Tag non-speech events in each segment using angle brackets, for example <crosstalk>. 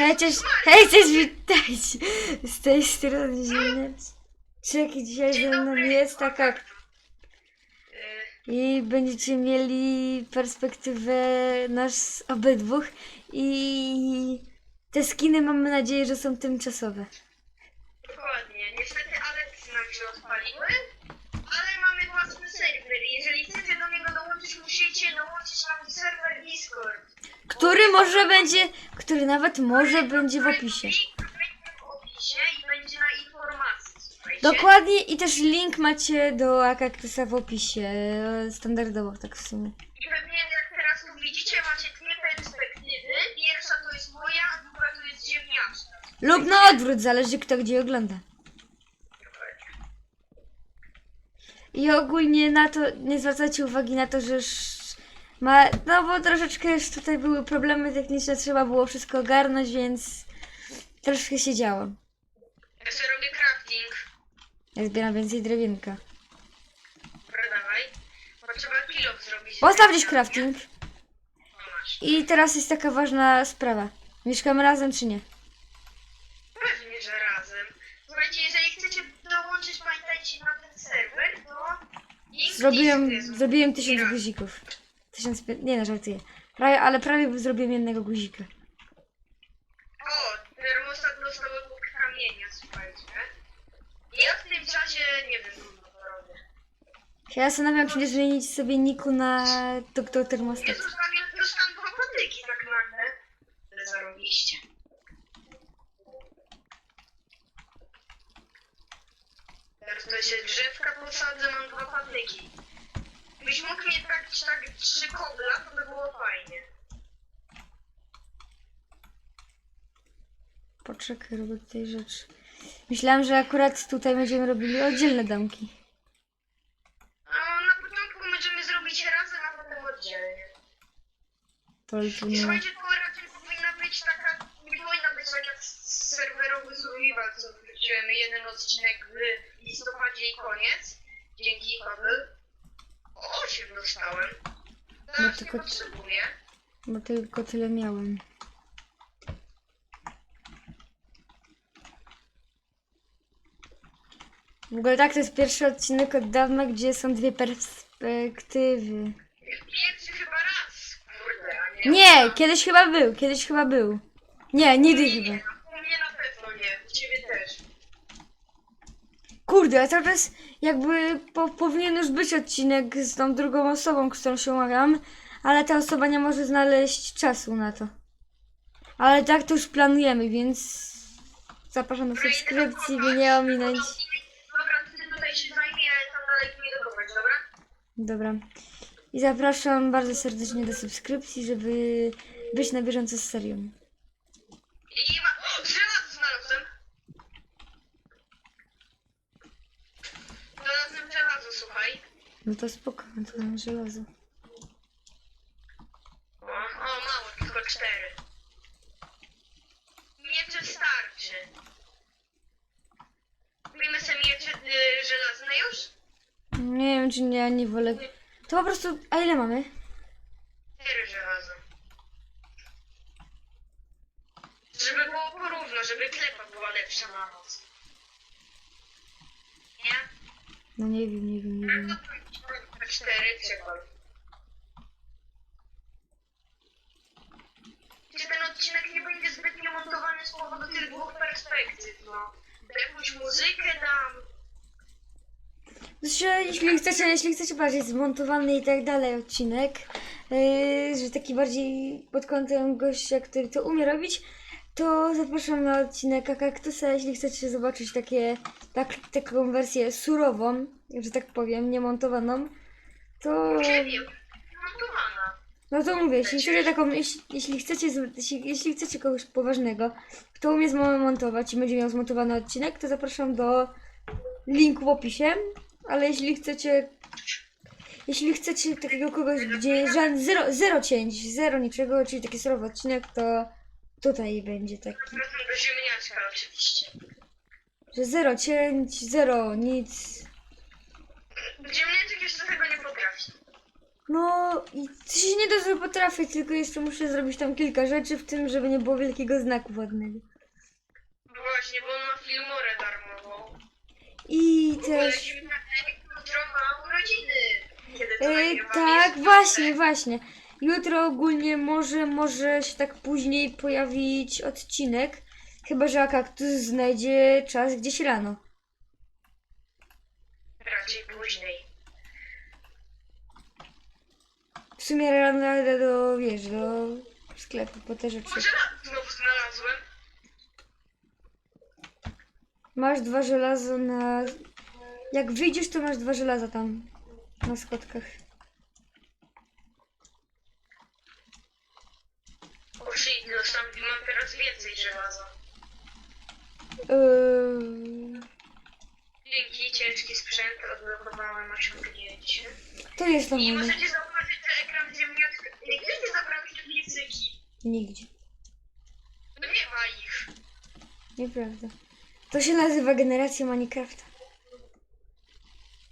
Hej, cześć, hej, cześć, witajcie z tej strony ziemniaczki. Czeki dzisiaj ze mną jest taka i będziecie mieli perspektywę nas obydwóch i te skiny mamy nadzieję, że są tymczasowe. Dokładnie. Niestety Alex nam się odpaliły, ale mamy własny serwer. Jeżeli chcecie do niego dołączyć, musicie dołączyć nam serwer Discord. Który może będzie, który nawet może będzie w opisie. Link będzie w opisie i będzie na informacji. słuchajcie. Dokładnie i też link macie do Akaktusa w opisie, standardowo tak w sumie. I pewnie jak teraz tu widzicie, macie dwie perspektywy. Pierwsza to jest moja, a druga to jest ziemniaczka. Lub na odwrót, zależy kto gdzie ogląda. I ogólnie na to nie zwracajcie uwagi na to, że już ma. No bo troszeczkę już tutaj były problemy techniczne, trzeba było wszystko ogarnąć, więc troszkę się działo. Ja sobie robię crafting. Ja zbieram więcej drewienka. Dobra, dawaj. Bo trzeba kilo zrobić. Postaw gdzieś crafting. O, masz. I teraz jest taka ważna sprawa. Mieszkamy razem czy nie? Pewnie, że razem. Słuchajcie, jeżeli chcecie dołączyć, pamiętajcie na ten serwer, to link Zrobiłem, jest- zrobiłem tysiąc guzików. Tysiąc, pie- nie no, żartuję. Prawie, ale prawie zrobiłem jednego guzika. O, termostat dostał obok kamienia, słuchajcie. Ja w tym czasie nie wiem, co robię. Ja zastanawiam, czy nie zmienić sobie niku na doktor termostat. Ja zostawiam, dostałem dwa patyki tak nagle. Ale zarobiście. Teraz to się drzewka posadzę, mam dwa patyki. Byś mógł mieć tak, tak trzy kobla, to by było fajnie. Poczekaj, robię tutaj rzecz. Myślałam, że akurat tutaj będziemy robili oddzielne domki. A na początku możemy zrobić razem, a potem oddzielnie. To tu I nie słuchajcie, to raczej powinna być taka, nie powinna być tak jak serwerowy survival, co wróciłem jeden odcinek w listopadzie i koniec. Dzięki Paweł. O, 8 dostałem. No Teraz nie tylko- potrzebuję. Bo tylko tyle miałem. W ogóle tak, to jest pierwszy odcinek od dawna, gdzie są dwie perspektywy. Pierwszy chyba raz. Kurde, a nie. Nie, kiedyś chyba był, kiedyś chyba był. Nie, nigdy nie, chyba. nie, u mnie na pewno nie. U ciebie też. Kurde, a cały czas jakby po, powinien już być odcinek z tą drugą osobą, z którą się umawiam, ale ta osoba nie może znaleźć czasu na to. Ale tak to już planujemy, więc zapraszam do subskrypcji, by nie ominąć. Dobra, ty tutaj się ja tam dalej nie dobra? Dobra. I zapraszam bardzo serdecznie do subskrypcji, żeby być na bieżąco z serią. I ma... O, żelazo znalazłem. Znalazłem żelazo, słuchaj. No to spoko, no to mam żelazo. O, o, mało, tylko cztery. Miecze starczy. Kupimy sobie miecze y, żelazne już? Nie wiem, czy nie, nie wolę. To po prostu. A ile mamy? Cztery żelazo. Żeby było porówno, żeby klepa była lepsza na noc. Nie? No nie wiem, nie wiem, nie wiem. Cztery, czekaj. Czy ten odcinek nie będzie zbytnio montowany z powodu tych dwóch perspektyw, no. Jakąś muzykę dam. Znaczy, jeśli chcecie, jeśli chcecie bardziej zmontowany i tak dalej odcinek, yy, że taki bardziej pod kątem gościa, który to umie robić, to zapraszam na odcinek Kaktusa, jeśli chcecie zobaczyć takie, tak, taką wersję surową, że tak powiem, niemontowaną, to... No to mówię, jeśli chcecie taką, jeśli, jeśli chcecie, jeśli, jeśli chcecie kogoś poważnego, kto umie zmontować i będzie miał zmontowany odcinek, to zapraszam do linku w opisie, ale jeśli chcecie, jeśli chcecie takiego kogoś, gdzie żaden, zero, zero cięć, zero niczego, czyli taki surowy odcinek, to tutaj będzie taki, ziemniaczka oczywiście. że zero cięć, zero nic, Ziemniaczek jeszcze tego nie potrafi. No i coś się nie da, że potrafię, tylko jeszcze muszę zrobić tam kilka rzeczy, w tym, żeby nie było wielkiego znaku wodnego. Właśnie, bo on ma filmorę darmową. I W ogóle też... dziwne, jutro ma urodziny. Kiedy to E, nagrywam, tak, jest właśnie, właśnie. Jutro ogólnie może, może się tak później pojawić odcinek. Chyba, że kaktus znajdzie czas gdzieś rano. Raczej później. W sumie rano jadę do, wiesz, do sklepu po te rzeczy. Może znowu znalazłem. Masz dwa żelazo na... Jak wyjdziesz, to masz dwa żelaza tam na schodkach. O shit, no sam mam teraz więcej żelaza. Yy, Dzięki, ciężki sprzęt, odblokowałem osiągnięcie. to jest tam I możecie zauważyć, że ekran ziemniaczka... Nigdy nie zabrałeś te piecyki. Nigdzie. No nie ma ich. Nieprawda. To się nazywa generacja Minecrafta.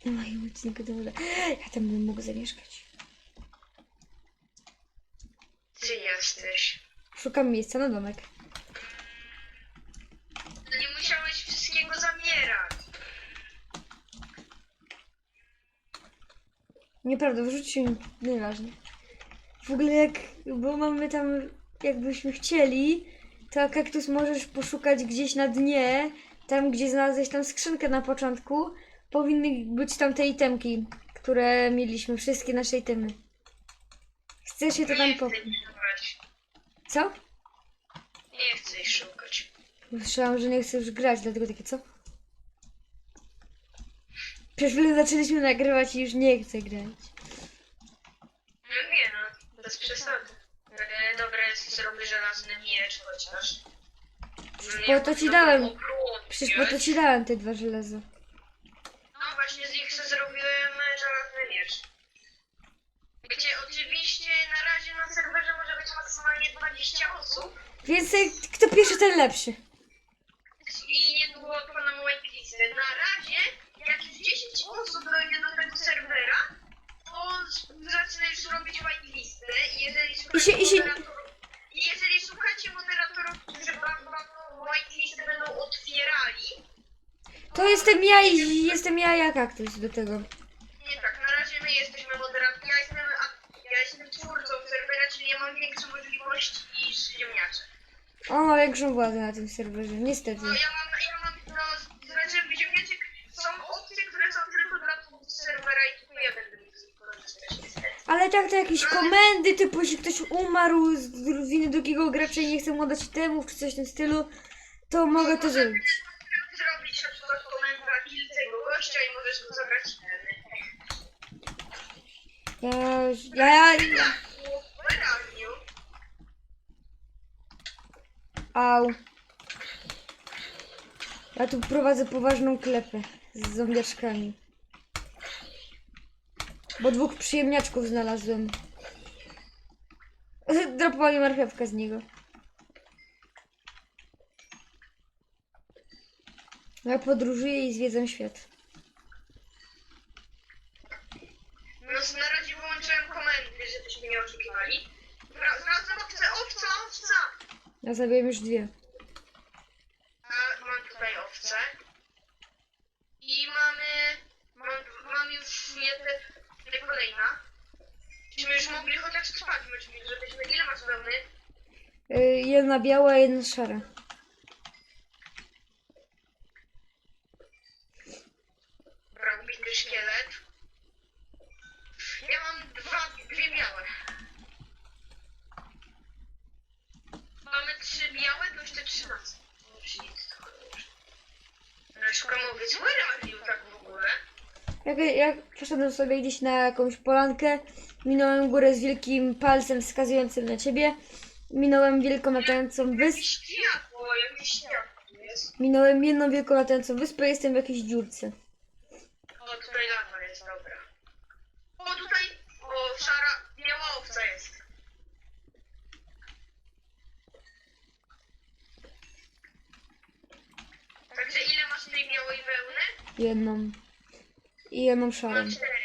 Na moim odcinku to woda. Ja tam bym mógł zamieszkać. Ty jesteś. Szukam miejsca na domek. No nie musiałeś wszystkiego zamierać. Nieprawda, wrzucił mi nieważne. W ogóle jak, bo mamy tam, jakbyśmy chcieli, to kaktus możesz poszukać gdzieś na dnie, tam gdzie znalazłeś tam skrzynkę na początku, powinny być tam te itemki, które mieliśmy, wszystkie nasze itemy. Chcesz się to tam chcę szukać. Co? Nie chcę ich szukać. Słyszałam, że nie chcesz już grać, dlatego takie co? Przed chwilą zaczęliśmy nagrywać i już nie chcę grać. Bez przesady. E, dobra, jest zrobię żelazny miecz chociaż. po to ci dałem. Przecież po to ci dałem te dwa żelaza. No właśnie z nich zrobiłem e, żelazny miecz. Wiecie, oczywiście na razie na serwerze może być maksymalnie 20 osób Więc kto pierwszy, ten lepszy. i niedługo odpalam whitelistę. Na razie, jak już 10 osób dojdzie do tego serwera, to zacznę już robić whitelistę i jeżeli I się- i się- moderatorów, i jeżeli słuchacie moderatorów, którzy wam wam tą whitelistę będą otwierali, To jestem ja i jestem ja, ja kaktus do tego. Nie tak, na razie my jesteśmy moderatorami. Ja jestem, a, ja jestem twórcą serwera, czyli ja mam większe możliwości niż ziemniacze. On ma większą władzę na tym serwerze, niestety. No ja mam, ja mam, no, znaczy ziemniaczek są opcje, które są tylko dla twórcy serwera i tylko ja będę mógł z nich korzystać niestety. Ale tak to jakieś komendy, typu jeśli ktoś umarł z z winy drugiego gracza i nie chce mu dać itemów czy coś w tym stylu, to mogę to. Zrobić na przykład komentarz kill tego gościa i możesz go zabrać itemy. Where are you? au. Ja tu prowadzę poważną klepę z zombiaczkami. Bo dwóch przyjemniaczków znalazłem. <laughs> Dropała mi marchewka z niego. Ja podróżuję i zwiedzam świat. No na razie wyłączyłem komendy, żebyśmy nie. Dobra, znalazłem owcę, owca, owca! Ja zabiłem już dwie. A, mam tutaj owce. I mamy. Mam, mam już jedne, jedne kolejna. Czyśmy już mogli chociaż trwać, żebyśmy. Ile masz wełny? Y, Jedna biała, jedna szara. Dobra, ubity szkielet. Ja mam dwie białe. Mamy trzy białe, to jeszcze trzy nas. Shit, to już. Szukam owiec. Where are you tak w ogóle? Jak, jak poszedłem sobie gdzieś na jakąś polankę, minąłem górę z wielkim palcem wskazującym na ciebie, minąłem wielką latającą Jakieś wyspę, światło, jakieś światło jest. minąłem jedną wielką latającą wyspę, jestem w jakiejś dziurce. O, tutaj lawa jest, dobra. O, tutaj, o, szara, biała owca jest. Także ile masz tej białej wełny? Jedną. I jedną szarą. Mam cztery.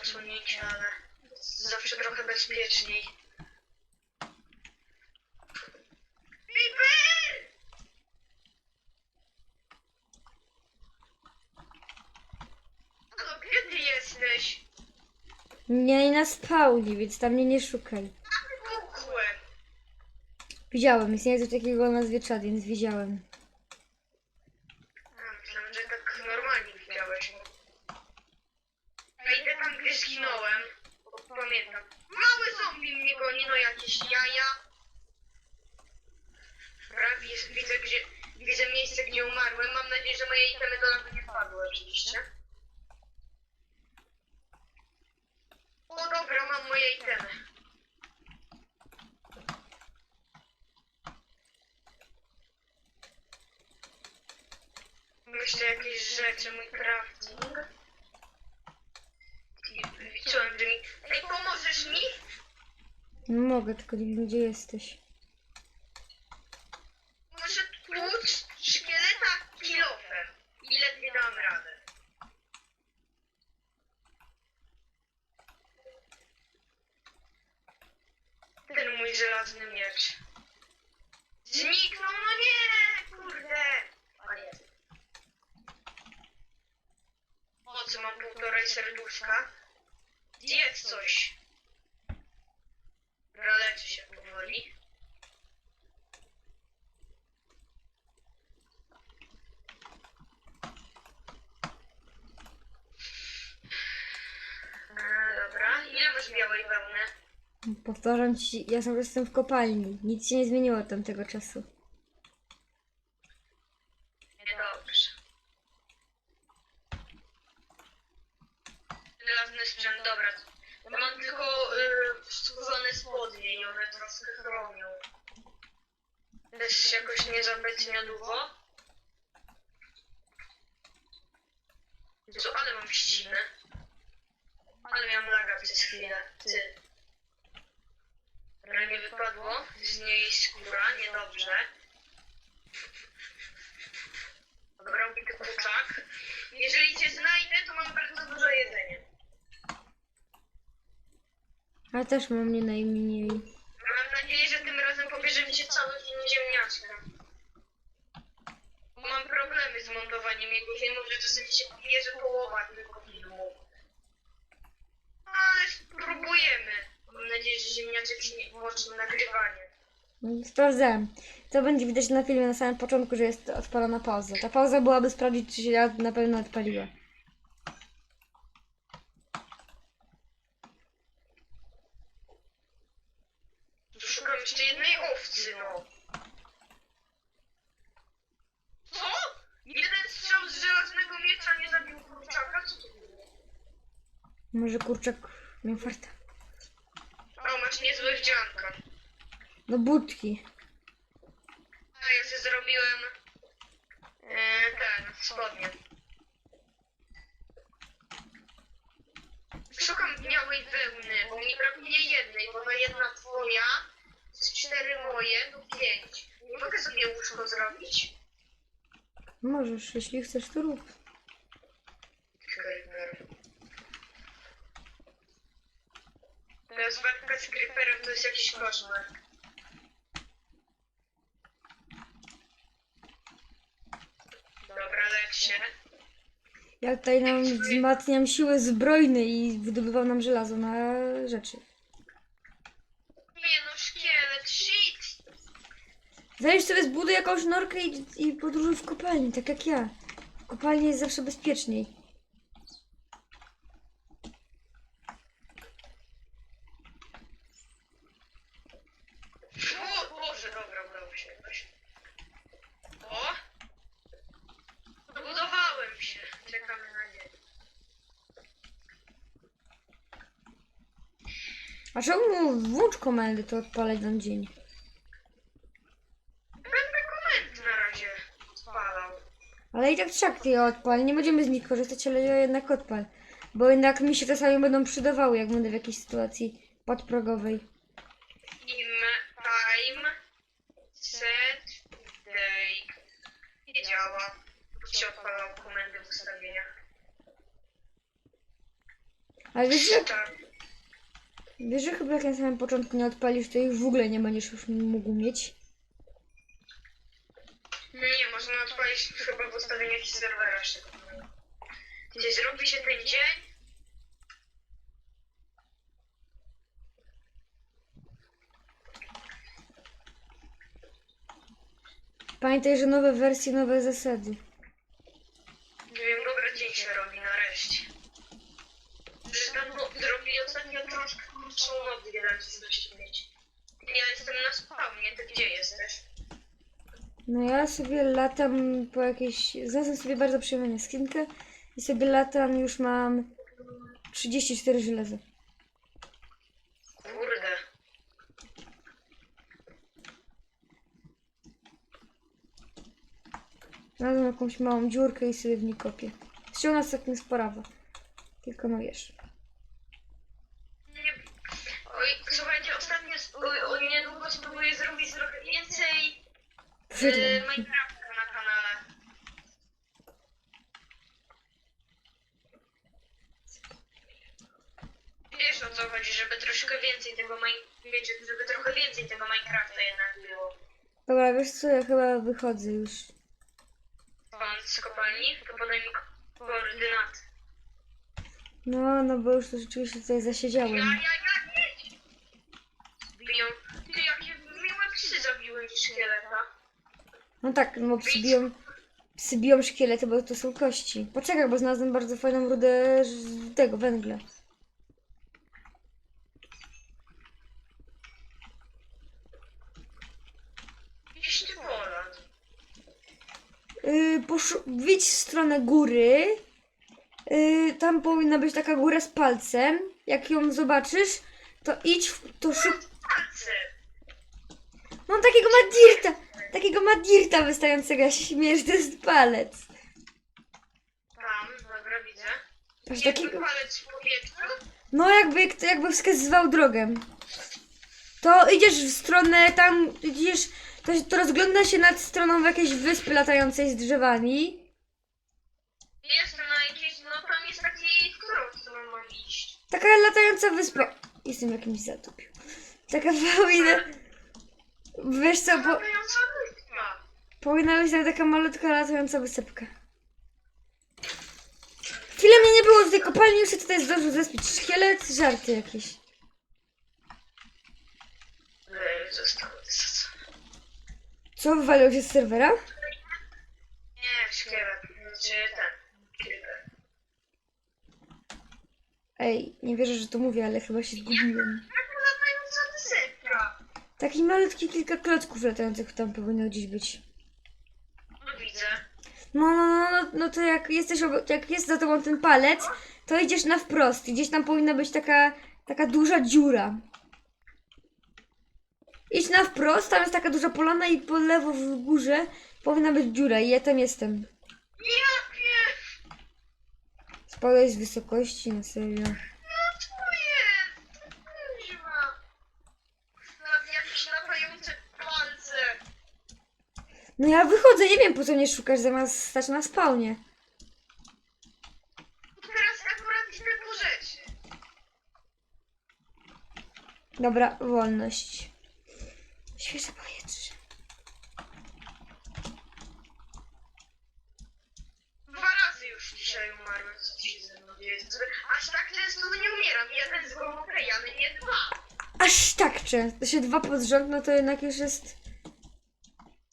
Lubię posunięcia, ale zawsze trochę bezpieczniej. Halo, gdzie ty jesteś? Nie na spawnie, więc tam mnie nie szukaj. Wybuchłem. Widziałem, istnieje coś takiego o nazwie czad, więc widziałem. A, Myślałem, że tak normalnie widziałeś. Ja idę tam, gdzie zginąłem. Bo Pamiętam. Mały zombie mnie goni, no jakieś jaja. Jest, widzę, gdzie, widzę miejsce, gdzie umarłem. Mam nadzieję, że moje itemy do lawy nie wpadły oczywiście. O dobra, mam moje itemy. Myślę jakieś rzeczy, mój crafting. I Co, Andrzej? Ej, pomożesz mi? Mogę, tylko nie wiem gdzie jesteś. Muszę tłuc szkieleta kilofem. Ile nie dam radę. Ten mój żelazny miecz. Zniknął, no nie, kurde. O co mam półtorej serduszka? Jest coś. Dobra, leczę się powoli. E, dobra, ile masz białej wełny? Powtarzam ci, ja sobie jestem w kopalni. Nic się nie zmieniło od tamtego czasu. Niedobrze. Żelazny sprzęt, dobra. Ja mam tylko y, skórzone spodnie i one troszkę chronią. Też jakoś nie zbytnio długo. Jezu, ale mam ścinę. Ale miałam laga przez chwilę. Ty. Ale nie wypadło z niej skóra, niedobrze. Dobra, ubity kurczak. Jeżeli cię znajdę, to mam bardzo dużo jedzenia. Ale też mam nie najmniej. Mam nadzieję, że tym razem pobierzemy cię cały film ziemniaczkiem. Bo Mam problemy z montowaniem jego filmów, że czasami się pobierze połowa tylko filmu. Ale spróbujemy. Mam nadzieję, że ziemniaczek się nie włączy w nagrywanie. No, Sprawdzałem. To będzie widać na filmie na samym początku, że jest odpalona pauza. Ta pauza byłaby sprawdzić, czy się ja na pewno odpaliła. Szukam jeszcze jednej owcy, no. Co? Jeden strzał z żelaznego miecza nie zabił kurczaka? Co to było? Może kurczak miał farta. O, masz niezłe wdzianka. No budki. A ja sobie zrobiłem e, ten, spodnie. Szukam białej wełny, bo mi brakuje jednej, bo to jedna twoja, z cztery moje, to pięć. Nie mogę sobie łóżko zrobić? Możesz, jeśli chcesz, to rób. Teraz walka z creeperem to jest jakiś koszmar. Dobra, lecz się. Ja tutaj nam wzmacniam siły zbrojne i wydobywam nam żelazo na rzeczy. Nie no, szkielet, shit! Zaś sobie zbuduj jakąś norkę i, i podróżuj w kopalni, tak jak ja. W kopalni jest zawsze bezpieczniej. O Boże, dobra, udało się jakoś. O! Budowałem się. Czekamy na nie. A czemu włącz komendy, to odpalać nam dzień? Będę koment na razie odpalał. Ale i tak trzak je odpal, nie będziemy z nich korzystać, ale je jednak odpal. Bo jednak mi się czasami będą przydawały, jak będę w jakiejś sytuacji podprogowej. Im time set day. Nie działa. Bo się odpalał komendy w ustawieniach. Ale wiesz, że, Tak. wiesz, że chyba jak na samym początku nie odpalisz, to już w ogóle nie będziesz już mógł mieć. Nie, można odpalić chyba w ustawieniach serwera jeszcze. Gdzie zrobi się ten dzień? Pamiętaj, że nowe wersje, nowe zasady. Nie wiem, dobra dzień się robi nareszcie. Że tam no, zrobili ostatnio troszkę krótszą Ja jestem na spawnie, ty gdzie jesteś? No ja sobie latam po jakiejś... Znalazłem sobie bardzo przyjemną skrzynkę i sobie latam, już mam 34 żelaza. Kurde. Znalazłem jakąś małą dziurkę i sobie w niej kopię. Ściąga z takim sprawa. Tylko no wiesz. Nie. Oj, słuchajcie, ostatnio sp- oj, oj, niedługo spróbuję zrobić trochę więcej e, Przydam. Minecrafta na kanale. Wiesz o co chodzi, żeby troszkę więcej tego Min- wiecie, żeby trochę więcej tego Minecrafta jednak było. Dobra, wiesz co, ja chyba wychodzę już. Pan z kopalni, to podaj mi ko- koordynaty. No, no bo już to rzeczywiście tutaj Ja, zasiedziałem. ja, ja, jedź! Biją. Ty, jakie miłe psy zabiły mi szkieleta. No tak, no psy biją, psy biją szkielety, bo to są kości. Poczekaj, bo znalazłem bardzo fajną rudę tego, węgla. Gdzieś ty. Yy, widź w stronę góry. Yy, tam powinna być taka góra z palcem. Jak ją zobaczysz, to idź, w, to. Palce. Mam takiego madirta! Takiego madirta wystającego, ja się śmieję, że to jest palec. Tam, dobra, widzę. Masz Jakby takiego... palec w powietrzu? No jakby, jakby wskazywał drogę. To idziesz w stronę tam, idziesz, to, to rozgląda się nad stroną jakiejś wyspy latającej z drzewami. Jestem na jakiejś, no tam jest taki, w którą mam iść. Taka latająca wyspa. Jestem w jakimś zatopiu. Taka <laughs> powinna... Wiesz co, po, Latająca. Powinna być tam taka malutka latająca wysepka. Chwilę mnie nie było z tej kopalni, już się tutaj zdążył zespić. Szkielet, żarty jakieś. Co? Co, wywalił się z serwera? Nie, szkielet, znaczy ten, creeper. Ej, nie wierzę, że to mówię, ale chyba się zgubiłem. Jaka latająca wysepka? Taki malutki kilka klocków latających tam powinno gdzieś być. No widzę. No, no, no, no, no to jak jesteś, jak jest za tobą ten palec, to idziesz na wprost. i Gdzieś tam powinna być taka, taka duża dziura. Idź na wprost, tam jest taka duża polana i po lewo w górze powinna być dziura i ja tam jestem. Jakie? Spadłeś z wysokości, na serio. No to jest! Kuźwa. Na jakieś latające palce. No ja wychodzę, nie wiem po co mnie szukasz zamiast stać na spawnie. Teraz akurat idę po rzeczy. Dobra, wolność. Świeże powietrze. Dwa razy już dzisiaj umarłem, co ci się ze mną? Aż tak często nie umieram. Jeden z głową krejany, nie dwa. Aż tak często. To się dwa pod rząd, no to jednak już jest...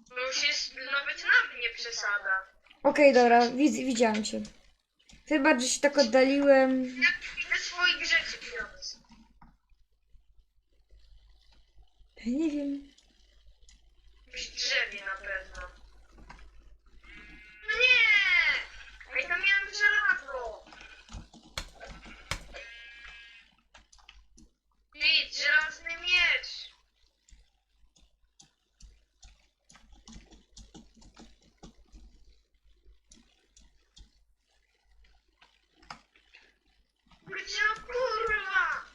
To już jest nawet na mnie przesada. Okej, dobra, widz, widziałam cię. Wybacz, że się tak oddaliłem. Jak idę swoich rzeczy pieniądze. Nie wiem. W drzewie na pewno. No nie! Ej, tam miałem żelazo! Widz, żelazny miecz! Gdzie kurwa?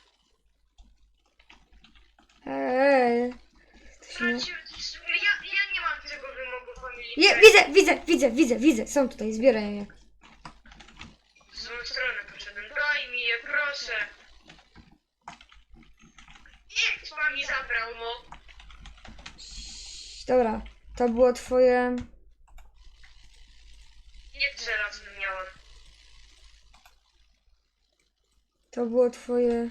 Eee. To się nie... Stracił... Ja, ja nie mam tego wymogu familii. Je, widzę, widzę, widzę, widzę, widzę. Są tutaj, zbieraj je. W złą stronę poszedłem. Daj mi je, proszę. Niech pan mi zabrał, no. Dobra, to było twoje... Nie żelazny miałem. To było twoje...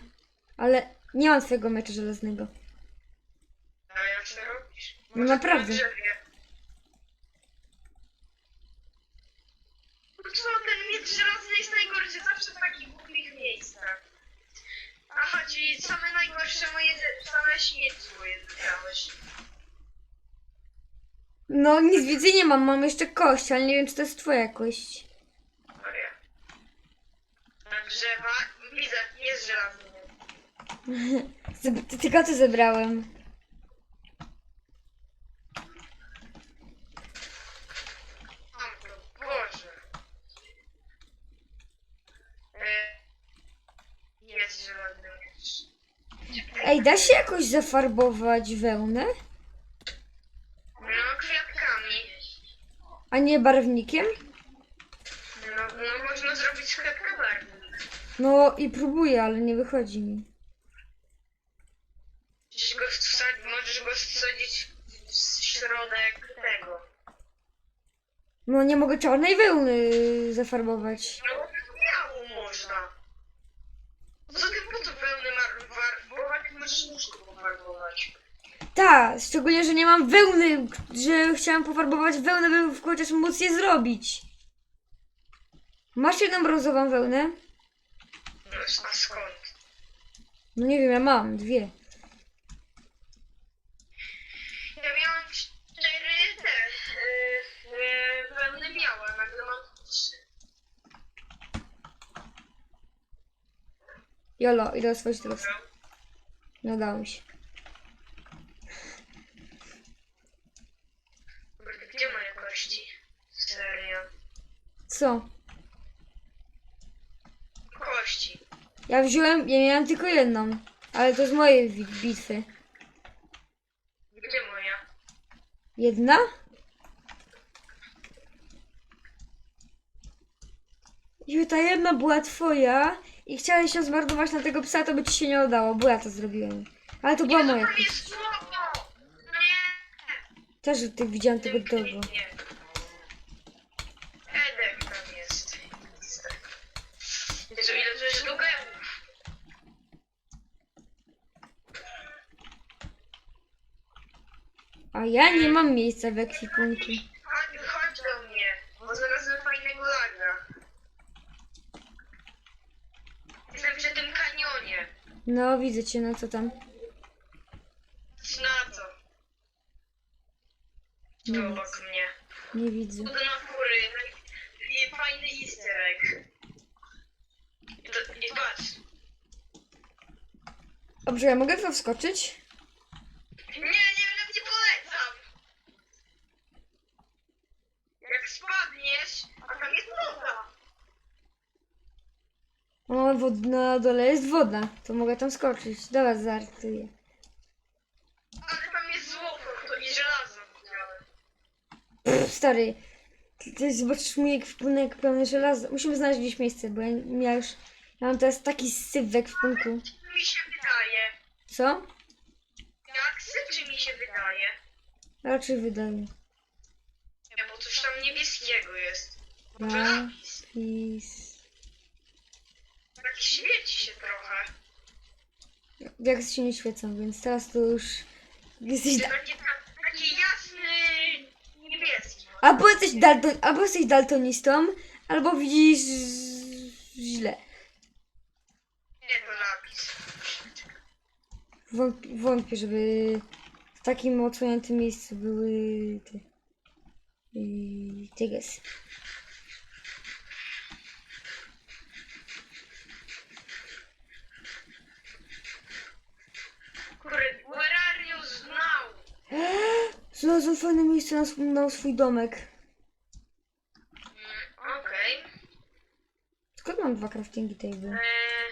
Ale nie mam twojego miecza żelaznego. A jak to robisz? No naprawdę. na drzewie. No Co, ten miecz żelazny jest najgorszy, zawsze w takich głupich miejscach. Aha, czyli same najgorsze moje, same śmieci moje wybrałeś. No nic więcej nie mam, mam jeszcze kość, ale nie wiem czy to jest twoja kość. Maria. Na drzewa, widzę, jest żelazny. <laughs> Zeb- ty- Tylko to zebrałem. Mam to, Boże. E, jest żelazny miecz. Ej, da się jakoś zafarbować wełnę? No, kwiatkami. A nie barwnikiem? No, no można zrobić kwiatka barwnik. No i próbuję, ale nie wychodzi mi. Możesz go wsadzić, możesz go wsadzić w środek tego. No nie mogę czarnej wełny zafarbować. No, białą można. Poza tym po co pełny farbować, możesz łóżko pofarbować. Tak, szczególnie, że nie mam wełny, że chciałam pofarbować wełnę, by chociaż móc je zrobić. Masz jedną brązową wełnę? No, a skąd? No nie wiem, ja mam dwie. Ja miałem cztery te, yy, yy, pełne białe, nagle mam trzy. Jolo, idę oswoić teraz. No. Nie udało mi się. Kurde, Gdzie moje kości? Serio. Co? Kości. Ja wziąłem, ja miałem tylko jedną. Ale to z mojej wi- bitwy. Gdzie moja? Jedna? I ta jedna była twoja i chciałeś ją zmarnować na tego psa, to by ci się nie udało, bo ja to zrobiłem. Ale to była Nie, moja tam jest! Też ty widziałam tego dogo. Edek tam jest. Jezu, ile to jest dugełów? A ja nie mam miejsca w ekwipunku. Chodź, chodź do mnie, bo znalazłem fajnego laga. Jestem przy tym kanionie. No, widzę cię, no co tam? Na co? Nie Tu widzę. obok mnie. Nie widzę. Tu na góry. I fajny easter egg. I, to, i patrz. Dobrze, ja mogę tu wskoczyć? Nie, nie będę ci polecam. Jak spadniesz, a tam jest woda. O, wod na dole jest woda. To mogę tam skoczyć. Dobra, zartuję. Ale tam jest złoto, to i żelazo widziałem. Pff, stary, ty, ty zobaczysz mój ekwipunek pełny żelaza. Musimy znaleźć gdzieś miejsce, bo ja, ja już... Ja mam teraz taki syf w ekwipunku. Mi się wydaje. Co? Jak syczy mi się wydaje. Raczej wydaje. Nie, bo coś tam niebieskiego jest. Napis. Napis... Tak świeci się trochę. Jak się nie świecą, więc teraz to już... Jesteś... Taki, taki jasny niebieski. albo, jesteś dalton... albo jesteś daltonistą, albo widzisz... źle. Nie, to napis. Wątpię, wątpię, żeby w takim odsłoniętym miejscu były te... Yy, tygesy. Kurde, where are you now? Znalazłem fajne miejsce na, sw- na swój domek. Mm, Okej. Skąd mam dwa craftingi table? Eee,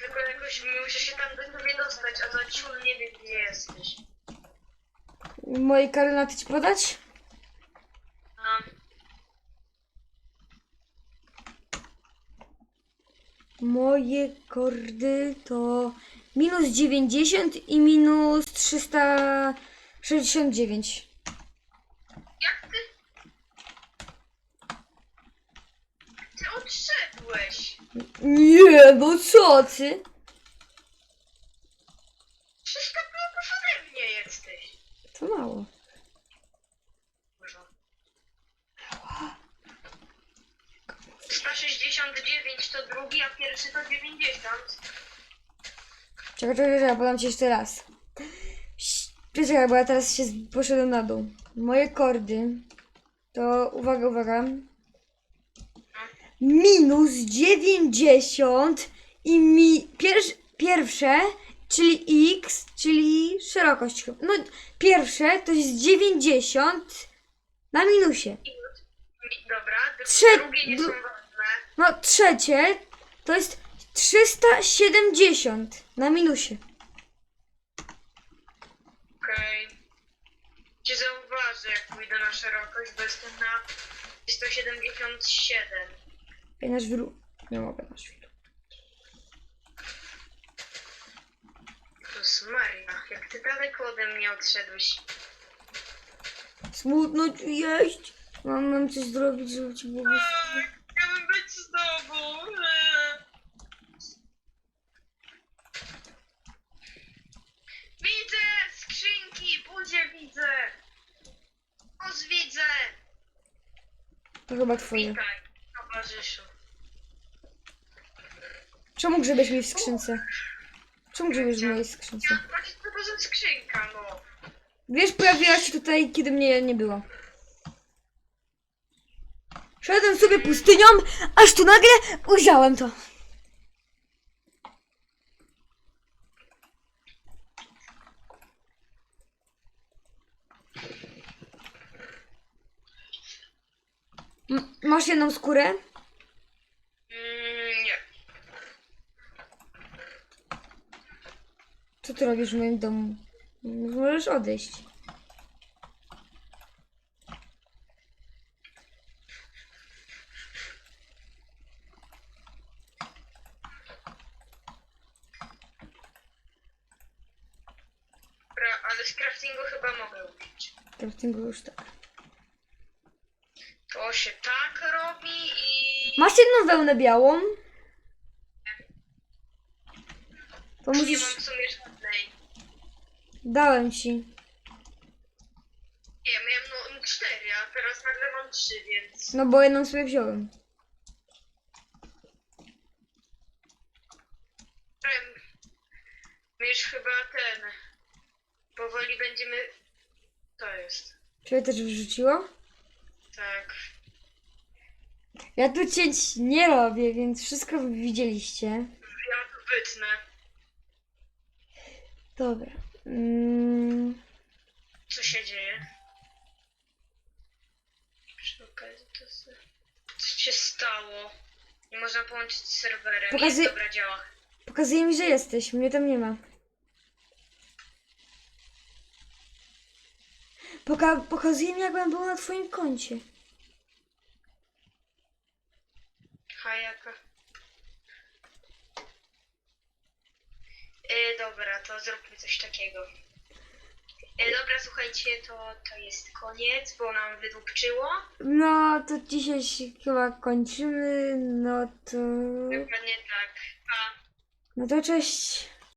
Tylko jakoś muszę się tam do tobie dostać, a za ciul nie wiem gdzie jesteś. Moje karnaty ci podać? A, Moje kordy to minus 90 i minus 369. Jak ty... Ty odszedłeś. Nie, no co ty? 300 bloków ode mnie jesteś. To mało. Dużo. 169 to drugi, a pierwszy to 90. Czekaj, czekaj, czekaj, podam ci jeszcze raz. Czekaj, bo ja teraz się poszedłem na dół. Moje kordy to, uwaga, uwaga, minus 90 i mi pier, pierwsze, czyli x, czyli szerokość. No, pierwsze to jest 90 na minusie. Mi- Dobra, Trze- drugie nie są ważne. No, trzecie to jest 370 na minusie. Okej. Cię zauważę, jak pójdę na szerokość, bo jestem na 177. Ja na żwiru. Nie mogę na żwiru. Jezus Maria, jak ty daleko ode mnie odszedłeś. Smutno ci jeść. Mam, mam coś zrobić, żeby ci było wesoło. Chciałbym być z tobą. Widzę skrzynki, budzie widzę. Os widzę. To chyba twoje. Witaj, towarzyszu. Czemu grzebiesz mi w skrzynce? Czemu grzebiesz w mojej skrzynce? Ja właśnie to to skrzynka, no. Wiesz, pojawiła się tutaj, kiedy mnie nie było. Szedłem sobie pustynią, aż tu nagle ujrzałem to. Jedną skórę? Mm, nie. Co ty robisz w moim domu? Możesz odejść. Dobra, ale z craftingu chyba mogę ubić. Craftingu już tak. To się tak. Masz jedną wełnę białą? To Nie musisz... mam w sumie żadnej. Dałem ci. Nie, miałem no cztery, a teraz nagle mam trzy, więc... No bo jedną sobie wziąłem. Em, My już chyba ten... Powoli będziemy... To jest. Czy też wrzuciło? Tak. Ja tu cięć nie robię, więc wszystko wy widzieliście. Ja wytnę. Dobra. Mm, Co się dzieje? Przy okazji to se... Co się stało? Nie można połączyć z serwerem. Pokazy- Jest, dobra, działa. pokazuje mi, że jesteś. Mnie tam nie ma. Poka pokazuje mi, jakbym był na twoim koncie. Hajaka. Yy, dobra, to zróbmy coś takiego. Yy, dobra, słuchajcie, to, to jest koniec, bo nam wydupczyło. No, to dzisiaj się chyba kończymy. No to... Dokładnie tak. A No to cześć.